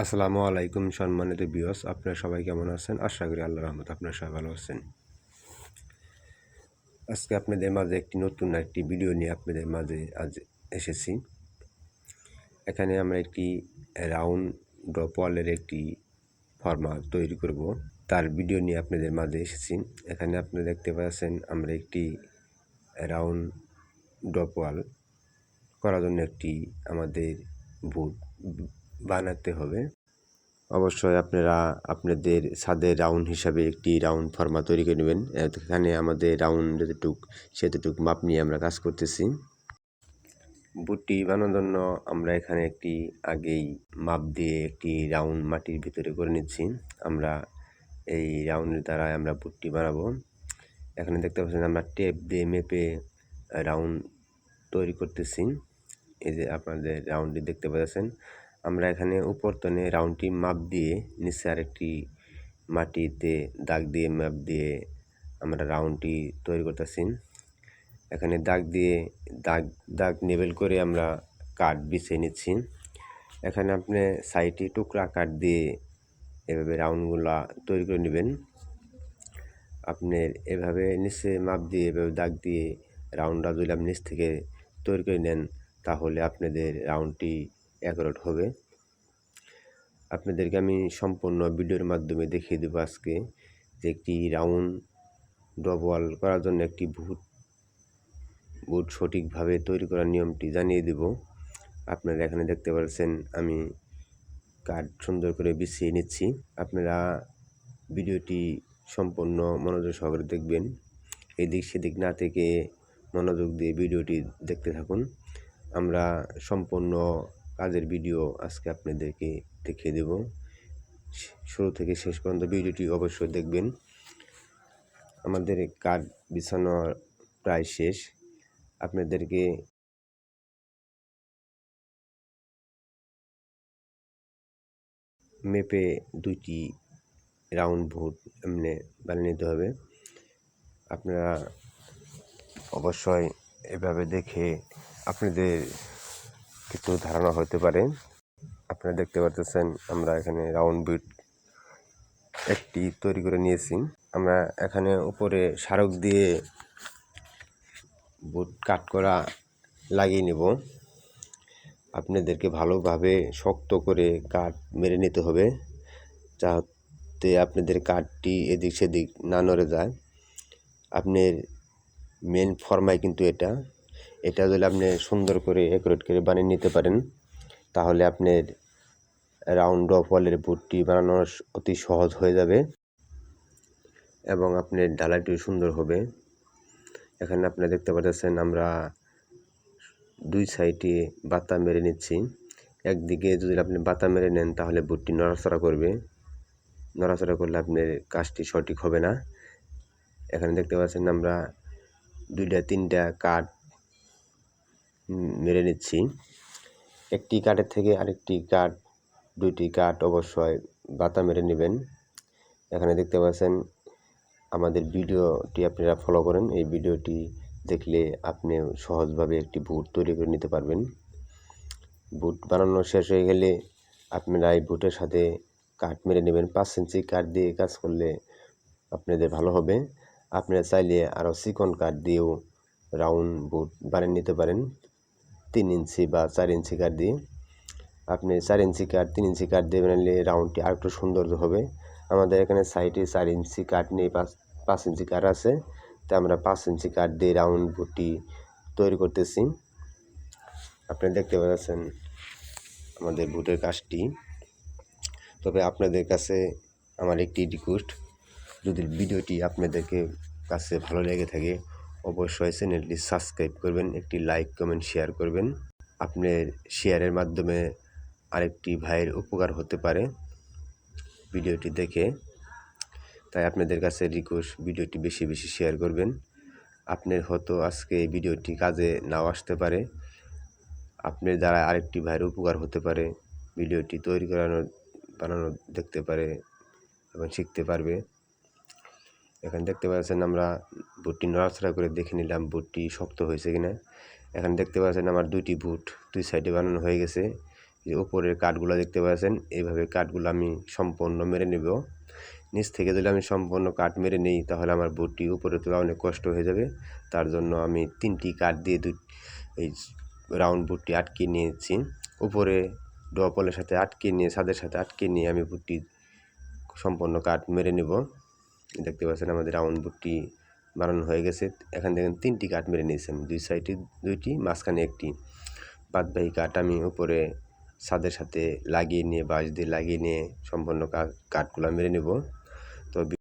আসসালামু আলাইকুম সম্মানিত বিয়স আপনারা সবাই কেমন আছেন? আশা করি আল্লাহ রহমত আপনারা সবাই ভালো আছেন। আজকে আপনাদের মাঝে একটি নতুন একটি ভিডিও নিয়ে আপনাদের মাঝে আজ এসেছি। এখানে আমরা একটি রাউন্ড ড্রপ ওয়ালের একটি ফর্মা তৈরি করব। তার ভিডিও নিয়ে আপনাদের মাঝে এসেছি। এখানে আপনারা দেখতে পাচ্ছেন, আমরা একটি রাউন্ড ড্রপ ওয়াল করার জন্য একটি আমাদের বুট বানাতে হবে। অবশ্যই আপনারা আপনাদের ছাদের রাউন্ড হিসাবে একটি রাউন্ড ফর্মা তৈরি করে নেবেন। এখানে আমাদের রাউন্ড যতটুক, সেতটুক মাপ নিয়ে আমরা কাজ করতেছি। বুটটি বানানোর জন্য আমরা এখানে একটি আগেই মাপ দিয়ে একটি রাউন্ড মাটির ভিতরে করে নিচ্ছি। আমরা এই রাউন্ডের দ্বারা আমরা বুটটি বানাবো। এখানে দেখতে পাচ্ছেন আমরা টেপ দিয়ে মেপে রাউন্ড তৈরি করতেছি। এই যে আপনাদের রাউন্ডটি দেখতে পাচ্ছেন। আমরা এখানে উপরতনে রাউন্ডটি মাপ দিয়ে, নিচে আরেকটি মাটিতে দাগ দিয়ে মাপ দিয়ে আমরা রাউন্ডটি তৈরি করতেছি। এখানে দাগ দিয়ে দাগ দাগ নেবেল করে আমরা কাঠ বিছিয়ে নিচ্ছি। এখানে আপনি সাইডে টুকরা কাঠ দিয়ে এভাবে রাউন্ডগুলা তৈরি করে নেবেন। আপনার এভাবে নিচে মাপ দিয়ে, এভাবে দাগ দিয়ে রাউন্ডটা যদি আপনি নিচ থেকে তৈরি করে নেন, তাহলে আপনাদের রাউন্ডটি অ্যাকুরেট হবে। আপনাদেরকে আমি সম্পূর্ণ ভিডিওর মাধ্যমে দেখিয়ে দেবো আজকে যে একটি রাউন্ড ডবল করার জন্য একটি ভুট বুট সঠিকভাবে তৈরি করার নিয়মটি জানিয়ে দেব। আপনারা এখানে দেখতে পাচ্ছেন আমি কাঠ সুন্দর করে বিছিয়ে নিচ্ছি। আপনারা ভিডিওটি সম্পূর্ণ মনোযোগ সহকারে দেখবেন। এদিক সেদিক না থেকে মনোযোগ দিয়ে ভিডিওটি দেখতে থাকুন। আমরা সম্পূর্ণ কাজের ভিডিও আজকে আপনাদেরকে দেখিয়ে দেব। শুরু থেকে শেষ পর্যন্ত ভিডিওটি অবশ্যই দেখবেন। আমাদের কার্ড বিছানো প্রায় শেষ। আপনাদেরকে মেপে দুইটি রাউন্ড ভোট এমনি বানিয়ে নিতে হবে। আপনারা অবশ্যই এভাবে দেখে আপনাদের কিছু ধারণা হতে পারে। আপনারা দেখতে পারতেছেন আমরা এখানে রাউন্ড বিট একটি তৈরি করে নিয়েছি। আমরা এখানে উপরে স্মারক দিয়ে বুট কাট করা লাগিয়ে নেব। আপনাদেরকে ভালোভাবে শক্ত করে কাঠ মেরে নিতে হবে, যাতে আপনাদের কাঠটি এদিক সেদিক না নড়ে যায়। আপনার মেন ফর্মায় কিন্তু এটা। এটা যদি আপনি সুন্দর করে একুরেট করে বানিয়ে নিতে পারেন, তাহলে আপনার রাউন্ড অফ ওয়ালের বুটটি বানানো অতি সহজ হয়ে যাবে এবং আপনার ঢালাইটিও সুন্দর হবে। এখানে আপনারা দেখতে পাচ্ছেন আমরা দুই সাইডে বাতা মেরে নিচ্ছি। একদিকে যদি আপনি বাতা মেরে নেন, তাহলে বুটটি নড়াচড়া করবে। নড়াচড়া করলে আপনার কাজটি সঠিক হবে না। এখানে দেখতে পাচ্ছেন আমরা দুইটা, তিনটা কাঠ মেরে নিচ্ছি। একটি কাঠের থেকে আরেকটি কাঠ, দুইটি কাঠ অবশ্যই বাতা মেরে নেবেন। এখানে দেখতে পাচ্ছেন, আমাদের ভিডিওটি আপনারা ফলো করেন। এই ভিডিওটি দেখলে আপনি সহজভাবে একটি বুট তৈরি করে নিতে পারবেন। বুট বানানো শেষ হয়ে গেলে আপনারা এই বুটের সাথে কাঠ মেরে নেবেন। পাঁচ ইঞ্চি কাঠ দিয়ে কাজ করলে আপনাদের ভালো হবে। আপনারা চাইলে আরও চিকন কাঠ দিয়েও রাউন্ড বুট বানিয়ে নিতে পারেন। তিন ইঞ্চি বা চার ইঞ্চি কাঠ দিয়ে। আপনি চার ইঞ্চি কাঠ, তিন ইঞ্চি কাঠ দিয়ে বানালে রাউন্ডটি আর একটু সুন্দর হবে। আমাদের এখানে সাইডে চার ইঞ্চি কাঠ নেই পাঁচ পাঁচ ইঞ্চি কাঠ আছে। তা আমরা পাঁচ ইঞ্চি কাঠ দিয়ে রাউন্ড বুটটি তৈরি করতেছি। আপনি দেখতে পাচ্ছেন আমাদের বুটের কাজটি। তবে আপনাদের কাছে আমার একটি রিকোয়েস্ট যদি ভিডিওটি আপনাদেরকে কাছে ভালো লেগে থাকে অবশ্যই চ্যানেলটি সাবস্ক্রাইব করবেন, একটি লাইক, কমেন্ট, শেয়ার করবেন। আপনার শেয়ারের মাধ্যমে আরেকটি ভাইয়ের উপকার হতে পারে ভিডিওটি দেখে। তাই আপনাদের কাছে রিকোয়েস্ট ভিডিওটি বেশি বেশি শেয়ার করবেন। আপনার হয়তো আজকে এই ভিডিওটি কাজে নাও আসতে পারে। আপনার দ্বারা আরেকটি ভাইয়ের উপকার হতে পারে। ভিডিওটি তৈরি করানো বানানো দেখতে পারে এবং শিখতে পারবে। এখানে দেখতে পাচ্ছেন আমরা বুটটি নড়াচড়া করে দেখে নিলাম বুটটি শক্ত হয়েছে কিনা। এখানে দেখতে পাচ্ছেন আমার দুইটি বুট, দুই সাইডে বানানো হয়ে গেছে। যে উপরের কাঠগুলো দেখতে পাচ্ছেন, এইভাবে কাঠগুলো আমি সম্পূর্ণ মেরে নেব। নিচ থেকে যদি আমি সম্পূর্ণ কাঠ মেরে নিই, তাহলে আমার বুটটি উপরে তোলা অনেক কষ্ট হয়ে যাবে। তার জন্য আমি তিনটি কাঠ দিয়ে দুই, এই রাউন্ড বুটটি আটকে নিয়েছি। উপরে ডপলের সাথে আটকে নিয়ে, ছাদের সাথে আটকে নিয়ে আমি বুটটি সম্পূর্ণ কাঠ মেরে নেব। দেখতে পাচ্ছেন আমাদের রাউন্ড বুটটি বানানো হয়ে গেছে। এখান থেকে তিনটি কাঠ মেরে নিয়েছি আমি দুই সাইডে দুইটি, মাঝখানে একটি। বাদবাহী কাঠ আমি উপরে ছাদের সাথে লাগিয়ে নিয়ে, বাঁশ দিয়ে লাগিয়ে নিয়ে সম্পূর্ণ কাঠগুলো মেরে নেব। তো